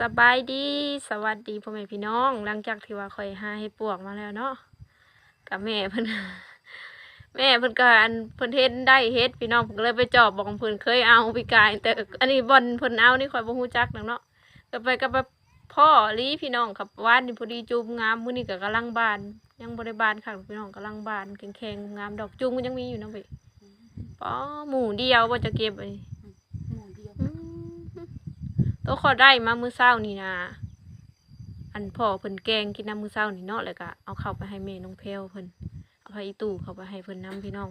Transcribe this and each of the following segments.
สบายดีสวัสดีพ่อแม่พี่น้อง หลังจากที่ว่าคอยหาเห็ดปวกมาแล้วเนาะกับแม่เพิ่นแม่เพิ่นก็อันเพิ่นเฮ็ดได้เฮ็ดพี่น้องเพิ่นก็เลยไปจอบบอกเพิ่นเคยเอาพี่กาย แต่อันนี้บอลเพิ่นเอานี่ข่อยบ่ฮู้จักนักเนาะก็ไปก็ไปพ่อลีพี่น้องครับวานนี่พอดีจูมงามมื้อนี้ก็กำลังบาน ยังบ่ได้บานค่ะพี่น้องกำลังบานแข็งๆงามดอกจูมมันยังมีอยู่เนาะเว้ยป๋อหมู่เดียวบ่จะเก็บไว้หมู่เดียวอืม ตัวขอได้มามื้อเช้านี่นะอันพ่อเพิ่นแกงกินน้ำมื้อเช้านี่เนาะแล้วก็เอาเข้าไปให้แม่น้องแพรวเพิ่นเอาไปอีตู้เข้าไปให้เพิ่นนํพี่น้อง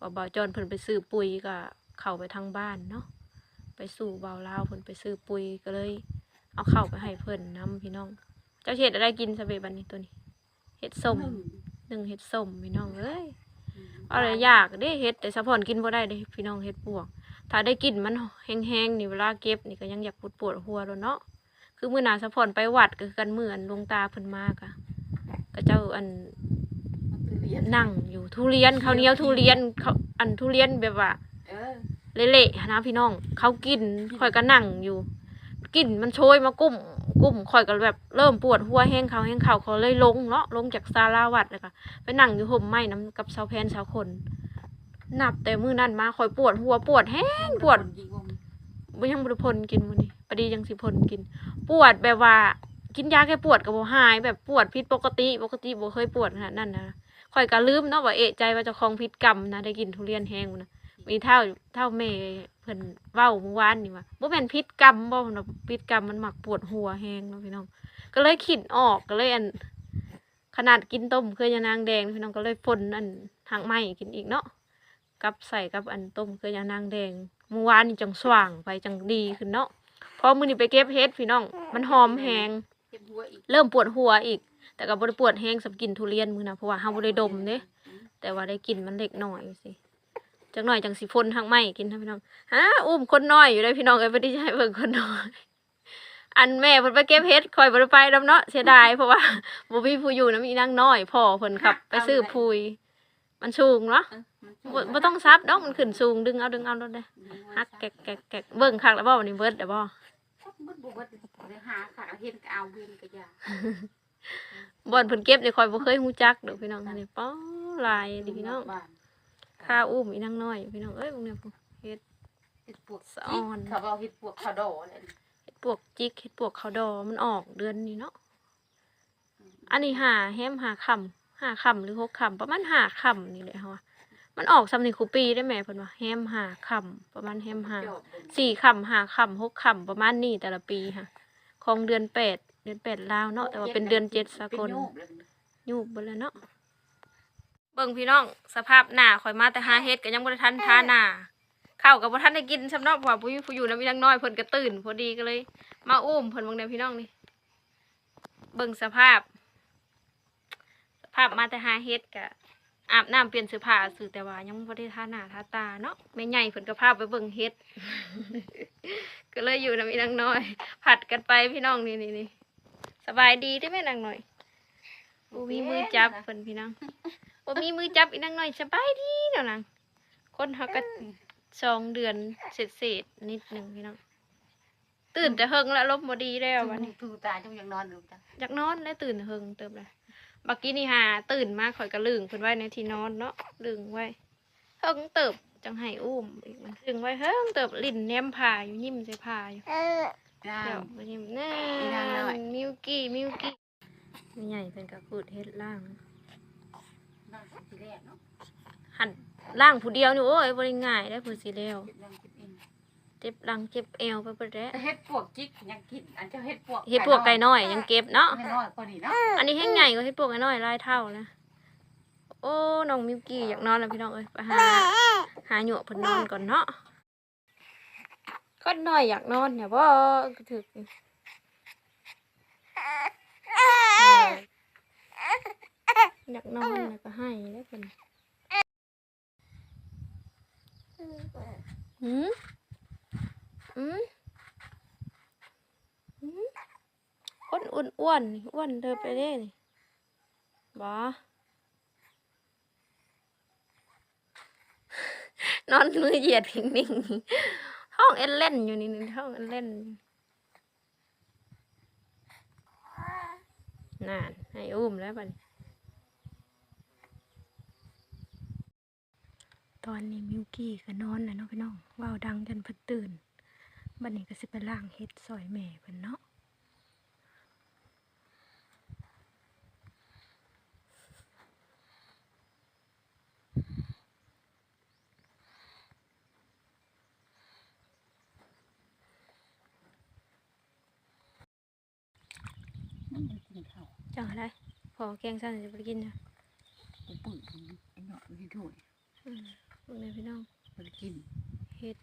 ว่าบ่าวจอนเพิ่นไปซื้อปุ๋ยก็เข้าไปทางบ้านเนาะไปสู่บ่าวลาวเพิ่นไปซื้อปุ๋ยก็เลย เอาเข้าไปให้เพิ่นนํพี่น้อง เจ้าเฮ็ดอะไรกินซะเบบัดนี้ตัวนี้เฮ็ดส้มหนึ่งหนึ่งเฮ็ดส้มพี่น้องเอ้ยอืมอะไรยากเด้เฮ็ดแต่สะพอนกินบ่ได้เด้พี่น้องเฮ็ดปวก ถ้าได้กลิ่นมันแห้งๆนี่เวลาเก็บนี่ก็ยังอยากปวดปวดหัวแล้วเนาะคือมื้อหน้าสะพอนไปวัดก็คือกันมื้ออันหลวงตาเพิ่นมากะก็เจ้าอันมันคือเรียนนั่งอยู่ทุเรียนข้าวเหนียวทุเรียนเขาอันทุเรียนแบบว่าเออเละๆนะพี่น้อง เขากินข่อยก็นั่งอยู่กลิ่นมันโชยมากุ้มกุ้มข่อยก็แบบเริ่มปวดหัวแห้งเขาแห้งเขาเขาเลยลงเนาะลงจากศาลาวัดเลยค่ะไปนั่งอยู่ห่มไม้น้ำกับชาวแพนชาวคน นับแต่มื้อนั้นมาข่อยปวดหัวปวดแห้งปวดยิงวงบ่ยังบ่ได้พ่นกินมื้อนี้ปดียังสิพ่นกิน ปวดแบบว่า กินยาแก้ปวดก็บ่หาย แบบปวดผิดปกติ ปกติบ่เคยปวดขนาดนั้นนะข่อยก็ลืมเนาะว่าเอะใจว่าเจ้าของพิษกรรมนะได้กินทุเรียนแห้งพุ่นนะมีเท่าเท่าแม่เพิ่นเว้าเมื่อวานนี่ว่าบ่แม่นพิษกรรมบ่พุ่นน่ะพิษกรรมมันมักปวดหัวแห้งเนาะพี่น้อง ก็เลยคิดออกก็เลยอันขนาดกินต้มเคยยานางแดงพี่น้องก็เลยพ่นอันหางไหม้กินอีกเนาะ กับใส่กับอันต้มเคยยานางแดงเมื่อวานนี่จังสว่างไปจังดีขึ้นเนาะพอมื้อนี้ไปเก็บเฮ็ดพี่น้อง มันหอมแฮงเจ็บหัวอีกเริ่มปวดหัวอีก แต่ก็บ่ได้ปวดแฮงสำกินทุเรียนมื้อนะเพราะว่าเฮาบ่ได้ดมเด้แต่ว่าได้กินมันเล็กน้อยสิจักหน่อยจังสิพ่นทางไม้กินท่านพี่น้องฮะอุ้มคนน้อยอยู่ได้พี่น้องเอ้ยบ่ได้ให้เบิ่งคนน้อยอันแม่เพิ่นไปเก็บเฮ็ดคอยบ่ได้ไปนํเนาะเสียดายเพราะว่าบ่มีผู้อยู่นำอีนางน้อยพ่อเพิ่นขับไปซื้อพุย มันสูงเนาะเออมันบ่บ่ต้องซับดอกมันขึ้นสูงดึงเอาดึงเอาโลดเด้ฮักแกกแกกแกกเบิ่งคักแล้วบ่วันนี้เบิดเด้อบ่บึดบ่บึดเดี๋ยวหาขาเห็นก็เอาเวียนก็ยาบ่อนเพิ่นเก็บนี่ข่อยบ่เคยฮู้จักดอกพี่น้องอันนี้ป้อหลายดิพี่น้องบ้านข้าอุ้มอีนางน้อย พี่น้องเอ้ยพวกเนี้ยพวกเฮ็ดเห็ดปวกสะอ่อนเขาเอาเห็ดปวกเขาดอเลยเฮ็ดปวกจิกเฮ็ดปวกข้าวดอมันออกเดือนนี้เนาะอันนี้หาแฮมหาค่ำ หาค่ำหรือหกค่ำประมาณหาค่ำนี่แหละเฮาว่ามันออกซ้ำนี่คูปีได้แม่เพิ่นว่าแฮมหาค่ำประมาณแฮมหาจอบเบิ่งสี่ค่ำหาค่ำหกค่ำประมาณนี้แต่ละปีค่ะ ของเดือนแปดเดือนแปดลาวเนาะแต่ว่าเป็นเดือนเจ็ดสากลเป็นโยบเลยยูบเบิดแล้วเนาะเบิ่งพี่น้องสภาพหน้าข่อยมาแต่หาเฮ็ดก็ยังบ่ได้ทันทาหน้าข้าวก็บ่ทันได้กินสำเนาะเพราะว่าผู้อยู่ผู้อยู่นำมีนังน้อยเพิ่นก็ตื่นพอดีก็เลย มาอุ้มเพิ่นเบิ่งเด้อพี่น้องนี่เบิ่งสภาพสภาพมาแต่หาเฮ็ดก็อาบน้ำเปลี่ยนเสื้อผ้าซื่อแต่ว่ายังบ่ได้ทาหน้าทาตาเนาะแม่ใหญ่เพิ่นก็พาไปเบิ่งเฮ็ด ก็เลยอยู่นำมีนังน้อย ผัดกันไปพี่น้องนี่นี่นี่สบายดีได้ไหมนางน้อยบ่มีมือจับเพิ่นพี่น้องบ่มีมือจับอีนางน้อยสบายดีเนาะนางคนเฮาก็สองเดือนเศษๆนิดหนึงพี่น้องตื่นแต่เฮิงแล้วลมบ่ดีแล้ววันนี้ทูตาจงยังนอนอยู่จ้ะอยากนอนแล้วตื่นเฮิงเติบเลย บักกี้นี่หาตื่นมาข่อยก็ลึงเพิ่นไว้ในที่นอนเนาะลึงไว้เฮิงเติบจังให้อุ้มอีกมันลึงไว้เฮิงเติบลิ้นแนมผ้าอยู่ยิ้มใส่ผ้าอยู่จ้าเดี๋ยวมายิ้มน่าอีนางน้อยมิวกี้มิวกี้ไม่ใหญ่เพิ่นก็พูดเฮ็ดล่างนอนทีแรกเนาะหันล่างผู้เดียวนี่โอ้ยบ่ได้ง่ายได้อผู้สิแล้ว เจ็บยังเจ็บเองเจ็บหลังเจ็บเอวไปเบิดแล้วแต่เห็ดปวกจิกยังกิน อันเจ้าเห็ดปวกเฮ็ดพวกไก่น้อยยังเก็บเนาะไก่น้อยพอดีเนาะอันนี้แห้งใหญ่กว่าเฮ็ดพวกไก่น้อยหลายเท่านะโอ้น้องมิวกี้อยากนอนแล้วพี่น้องเอ้ยไปหาหาหยวกเพิ่นนอนก่อนเนาะคนน้อยอยากนอนเนี่ยบ่ถึกอยากนอนแล้วก็ให้แล้วเพิ่นหืมอืมอืมคน อ้วนอ้วนเดินไปเด้นี่บ่นอนมือเหยียดนิ่งๆท้องเอ็นเล่นอยู่นี่นี่ท้องเอ็นเล่นนานให้อุ้มแล้วบันตอนนี้มิวกี้ก็นอนแล้วเนาะพี่น้องว้าวดังจนพิ่นตื่นบัดนี้ก็สิไปล้างเฮ็ดซอยแม่เพิ่นเนาะ มันได้กินข้าว จังอะไรพอแกงซั่นจะไปกินจ้ะกูปื้ตรงนี้ไอ้เนาะนี่ถ้วยอืมพวกนี้พี่น้องมันกินเฮ็ด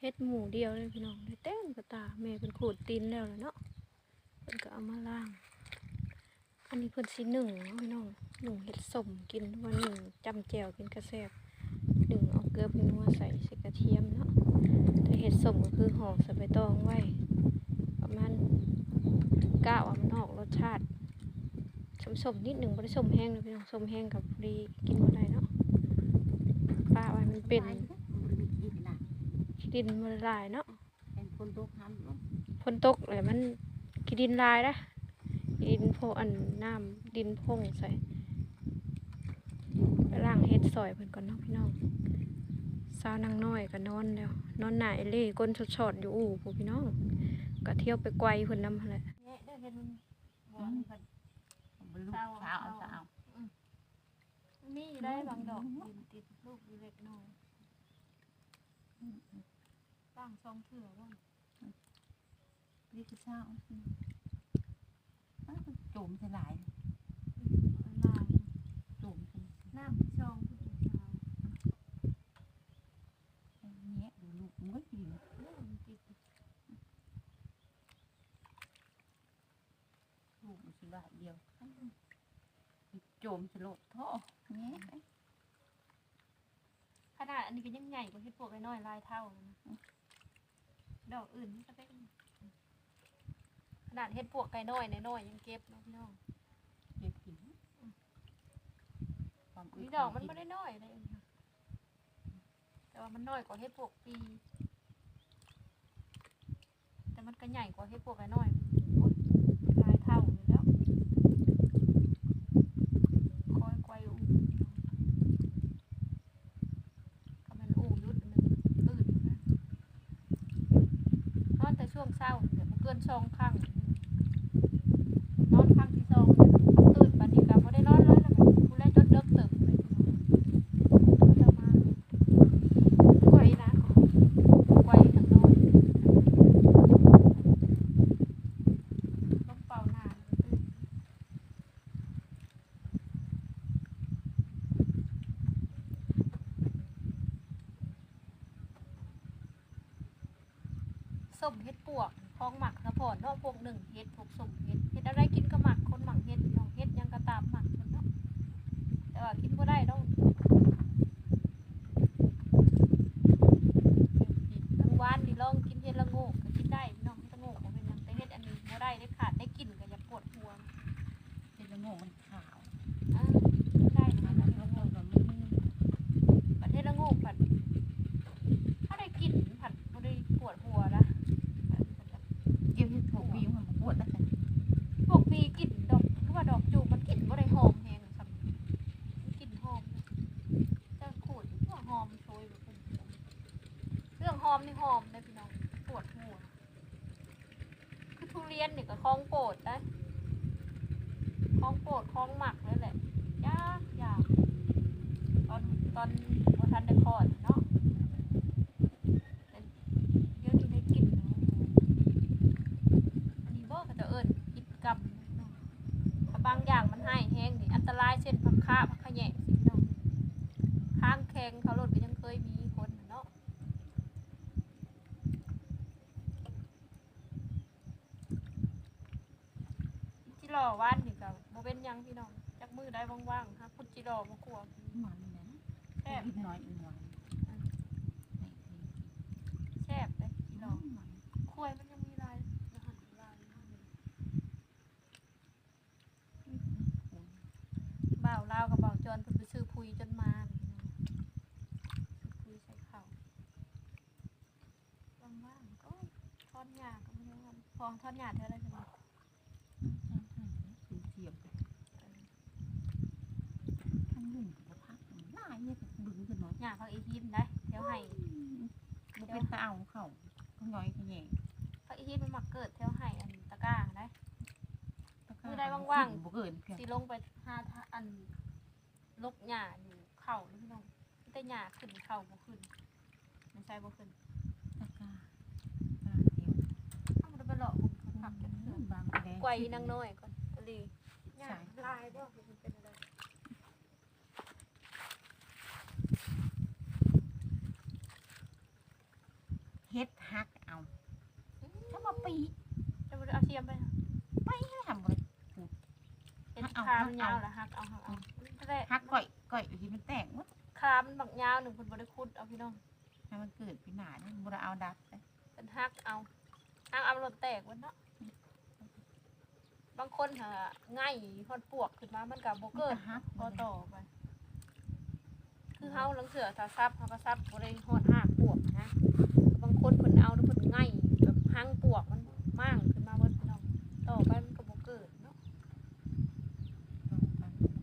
เฮ็ดหมูเดียวเลยพี่น้องได้เต้นกระตาแม่เป็นขูดตีนแล้วล่ะเนาะเพิ่นก็เอามาล้าง อันนี้เพิ่นสิหนึ่งเนาะพี่น้องหนึ่งเฮ็ดสมกินว่าหนึ่งจำแจ่วกินกระแซบหนึ่งเอาเกลือเป็นนัวใส่ใส่กระเทียมเนาะแต่เฮ็ดสมก็คือห่อใส่ใบตองไว้ประมาณก้าวามันออกรสชาติ สมๆนิดหนึ่งบ่ได้สมแห้งเลยพี่น้องสมแห้งกับพอดีกินบ่ได้เนาะป้าไว้มันเป็นดินดินมันลายเนาะเป็นคนตกน้ำเนาะฝนตกเลยมันกินดินลายนะดินโพอันน้ำดินพงใส่ไปล่างเฮ็ดซอยเพิ่นก่อนเนาะพี่น้องสาวนางน้อยก็นอนแล้วนอนหน้าเอเล่ก้นชดๆอยู่อู่พวกพี่น้องก็เที่ยวไปไกวเพิ่นนำหั่นแหละ เนี่ยได้เห็นบ่มันเพิ่นบ่ลูก สาวเอาสาวมีได้บางดอกดินติดลูกเล็กน้อยตั้งซองเถื่อว่านี่คือสาวอ้าวโจมสลายลายโจมสน้ำซองผู้ชายเนี่ยดูลูกมันก็กินติดลูกมันสิบาทเดียวโจ มสลดท่อเนี่ยขนาดอันนี้ก็ยังใหญ่กว่าเฮ็ดปวกน้อยลายเท่าเลยนะดอกอื่นมันก็เป็นขนาดเฮ็ดปวกไก่น้อยน้อยยังเก็บเนาะพี่น้องเด็กกินความอึนี่ดอกมันไม่ได้น้อยเลยนะแต่ว่ามันน้อยกว่าเฮ็ดปวกปี แต่มันก็ใหญ่กว่าเฮ็ดปวกไก่น้อยลายเท่าเลยแล้วคอยไกวอูก็มันอูยุดมันตื่นนะน เช่าเดี๋ยวบ่เกินสองครั้งนอนครั้งที่สองเนี่ยตื่นปันนี้ก็บ่ได้นอนเลยแล้วมันกูแลจนเลิกเติบเลยก็จะมาไกวนะไกวทั้งนอนต้องเป่าหน้าตื่น ส้มเฮ็ดปวกคองหมักสะพอนเนาะพวกหนึ่งเฮ็ดพวกส้มเฮ็ดเฮ็ดอะไรกินก็หมักคนหมักเฮ็ดน้องเฮ็ดยังก็ตามหมักเนเนาะแต่ว่ากินบ่ได้ดองบางวานนี่ลองกินเฮ็ดละโงกก็กินได้พี่น้องเฮ็ดละโงกบ่เป็นหยังแต่เฮ็ดอันนี้บ่ได้ได้ขาดได้กลิ่นก็อย่าปวดหัว เป็นละโง่มันขาว อ่าได้ มั นะ น คะ ละโง่กับมัน ประเทศละโงกผัดถ้าได้กลิ่นผัดบ่ได้ปวดหัวนะ เกี่ยวที่ถูกวิวมันปวดแล้วกัน พวกมีกลิ่นดอกคือว่าดอกจูบมันกลิ่นบ่ได้หอมแฮงครับกลิ่นหอมนะแต่ขูดว่าหอมโชยแบบเป็นเรื่องหอมนี่หอมเลยพี่น้องปวดหัว คือทุ เรียนนี่ก็คล้องโปรดได้ค้องโปรดคล้องหมักเลยแหละยากยากตอนตอนบ่ทันได้คลอดเนาะแต่เดี๋ยวนี้ได้กลิ่นแล้วอันนี้บ่ก็จะเอิ้นกิจกรรมเนาะถ้าบางอย่างมันให้แห้งนี่อันตรายเช่นผักค้าผักขะแยงสิพี่น้องข้างแข็งเขารถก็ยังเคยมีคนน่ะเนาะ จิรอว่านนี่ก็บ่เป็นหยังพี่น้องจักมือได้ว่าง ๆครับพุดจิรอบ่กลัวมันนะแซ่บกินน้อยอีกหน่อยแซ่บเลยจิรอมันควายมันยังมีลายรหัสลายบ่าวลาวกับบ่าวจอนเพิ่นไปซื้อพุยจนมานี่พี่น้องซื้อพุยใส่ข้าวว่างๆก็ทอดหญ้าก็ไม่ได้ว่าพองทอดหญ้าเท่าไรใช่ไหม สูเสียบไป หญ้าพักอีฮิมได้เดี๋ยวให้บ่เป็นตาเอาเขาก็ง่อยขยงพักอีฮิมมันมักเกิดแถวให้อันตะกร้าได้ คือได้ว่างๆ บ่เกินเพียงสิลงไปหาทาอันลกหญ้าอยู่เข่านี่พี่น้องมีแต่หญ้าขึ้นเข่าบ่ขึ้นมันใช่บ่ขึ้นตะกร้าตะเดียวเอ้ามันไปหลอกผมขับจังเถื่อนบางแดงไกวอีนางน้อยก่อนอลีหญ้าลายบ่มันเป็นอะไร เฮ็ดฮักเอาถ้ามาปีจะบ่ได้เอาเทียมไปนะไปให้ทำบ่ได้เห็นฮักเอาขามันฮัยากวเอาเหรอฮักเอาฮักเอานั่นแหละฮักก่อยก่อยอยู่ที่มันแตกหมดขามันบักยาวหนึ่งเพิ่นบ่ได้ขุดเอาพี่น้องให้มันเกิดปีหน้านี่บ่ได้เอาดัดเลยเป็นฮักเอาฮักเอารถแตกวันเนาะบางคนหาง่ายฮอดปวกขึ้นมามันก็บ่เกิดฮักก็ต่อไปคือเฮาลังเสือถ้าซับเฮาก็ซับบ่ได้ฮอดหากปวกนะบางคนเพิ่นเอาแล้วเพิ่นง่ายแบบหังปวกมันมางขึ้นมาเบิดพี่น้องต่อไปมันก็บ่เกิดเนาะ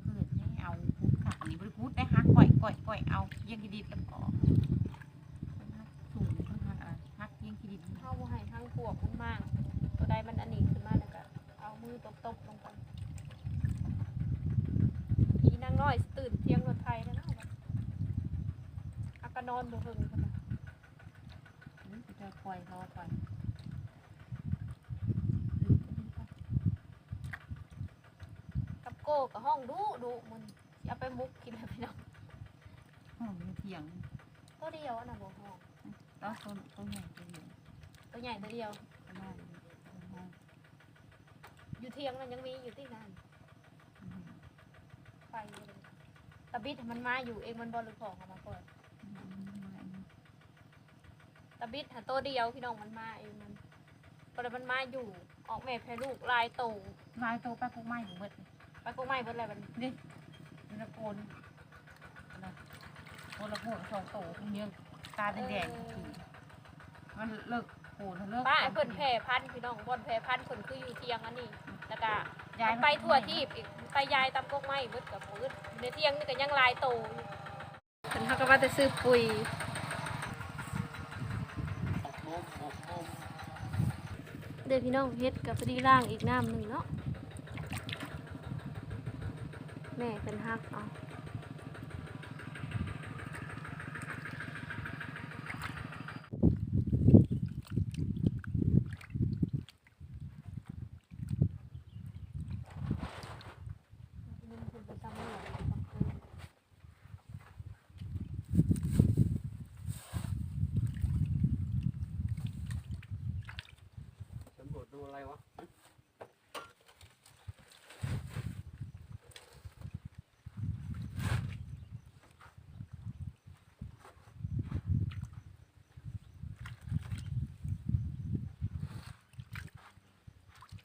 เกิดให้เอาพุดขาอันนี้บ่ได้พุดได้ฮักก่อยก่อยก่อยเอาเยี่ยงขี้ดินแล้วก็ฮักสูงเพิ่นฮักอะไรฮักเยี่ยงขี้ดินเฮาบ่ให้หังปวกมันมางตัวใดมันอันนี้ขึ้นมาแล้วก็เอามือตบๆลงไปอีนางน้อยตื่นเที่ยงรถไทยแล้วเนาะอากะนอนบ่เฮิง ปล่อยรอปล่อยกับโก้กับห้องดุดุมันสิเอาไปมุกกินแล้วพี่น้องห้องมีเถียงตัวเดียวอันน่ะบ่ห้องแล้วต้นต้นใหญ่จะอยู่ตัวใหญ่ตัวเดียวประมาณนี้ประมาณอยู่เที่ยงมันยังมีอยู่ที่นั่นอืมไฟเลยตะบิดมันมาอยู่เองมันบอลหรือของเอามาก่อนอืมประมาณนี้ ตะบิดหาตัวเดียวพี่น้องมันมาเองมันก็เลยมันมาอยู่ออกแม่แพ้ลูกลายโตลายโตไปพวกไม้ของเบิดเลยไปก็ไม่เบิดอะไรมันนี่นี่ละโกนนะโกนละโกนสองโตพวกเนี้ยตาแดงๆคือมันเลิกโกนเลิกป้าไอ้เพิ่นแพ้พันธุ์พี่น้องบอลแพ้พันธุ์เพิ่นคืออยู่เที่ยงอันนี้แล้วก็ ย้ายไปทั่วที่อีกไปยายตำกกไม้เบิดกับมืดในเที่ยงนี่ก็ยังลายโตอยู่เพิ่นเขาก็ว่าจะซื้อปุ๋ย เดี๋ยวพี่น้องเฮ็ดกับพอดีล่างอีกน้ำหนึ่งเนาะแม่เป็นฮักเอานี่มันเป็นตำรวจบังเอิญ สำรวจดูอะไรวะ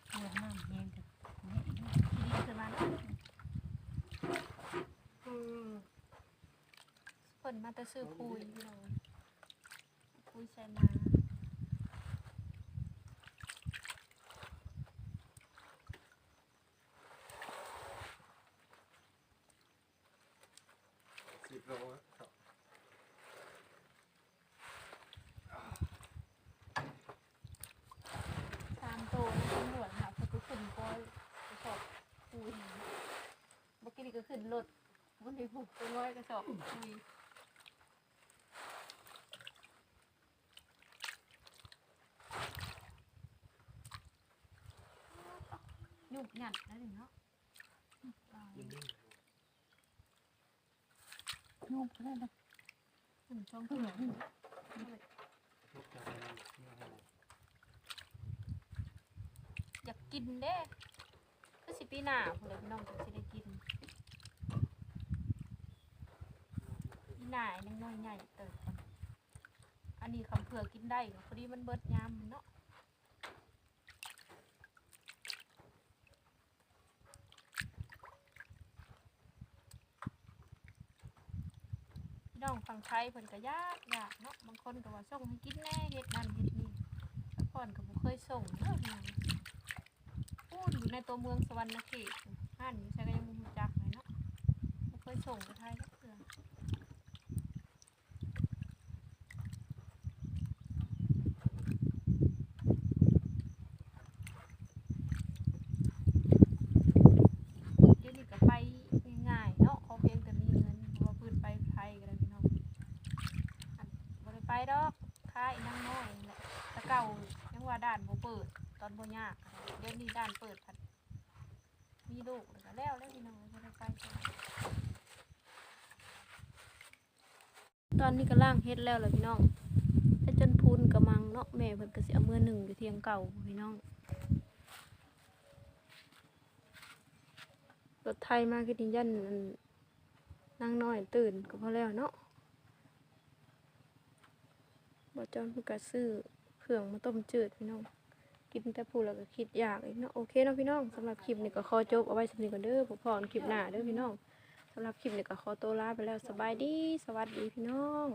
เลือดน้ำแห้งกับเนี่ย ทีนี้คือมันเพิ่ นมาแต่ซื้อคุยพี่น้องคุยใส่มาสิบโลครับสามโตนะตำรวจค่ะเขาก็ขึ้นก้อยกระสอบคุยเมื่อกี้นี่ก็ขึ้นรถวันนี้ผูกตัวน้อยกระสอบคุย ยุบหยัดแล้วนี่เนาะอ่ายินดีนุ่มก็ได้นะขึ้นช่องเผือกทุกอย่างเลยนี่ครับอยากกินเด้คือสิปีหน้าพุ่นเลยพี่น้องจะสิได้กินปีหน้าไอ้นังน้อยใหญ่เติบก่อนอันนี้คำเผือกกินได้ก็พอดีมันเบิดยามมันเนาะพี่น้องฟัง ไทยเพิ่นก็ยากยากเนาะบางคนก็ว่าส่งให้กินแน่เฮ็ดนั่นเฮ็ดนี่แต่ก่อนก็บ่เคยส่งเนาะพูดอยู่ในตัวเมืองสวรรณเขตห้านอยู่ใช่ก็ยังไม่รู้จักเลยเนาะบ่เคยส่งไปไทยเถื่อ ด่านโบเปิด ตอนบ่ยากเดี๋ยวนี้ด่านเปิดผัดมีลูกแล้วก็แล้วแล้วพี่น้องบ่ได้ไปตอนนี้ก็ล่างเฮ็ดแล้วล่ะพี่น้องเฮ็ดจนพูนกระมังเนาะแม่เพิ่นก็สิเอามือหนึ่งอยู่เทียงเก่าพี่น้องรถไทยมาคือดิยันอันนั่งน้อยตื่นก็พอแล้วเนาะบ่จอนเพิ่นก็ซื้อ เครื่องมาต้มจืดพี่น้อง กินแต่ผู้แล้วก็คิดอยากอีกเนาะโอเคเนาะพี่น้องสำหรับคลิปนี้ก็ขอจบเอาไว้สำนี้ก่อนเด้อผมพรคลิปหน้าเด้อพี่น้องสำหรับคลิปนี้ก็ขอตัวลาไปแล้วสบายดี สวัสดีพี่น้อง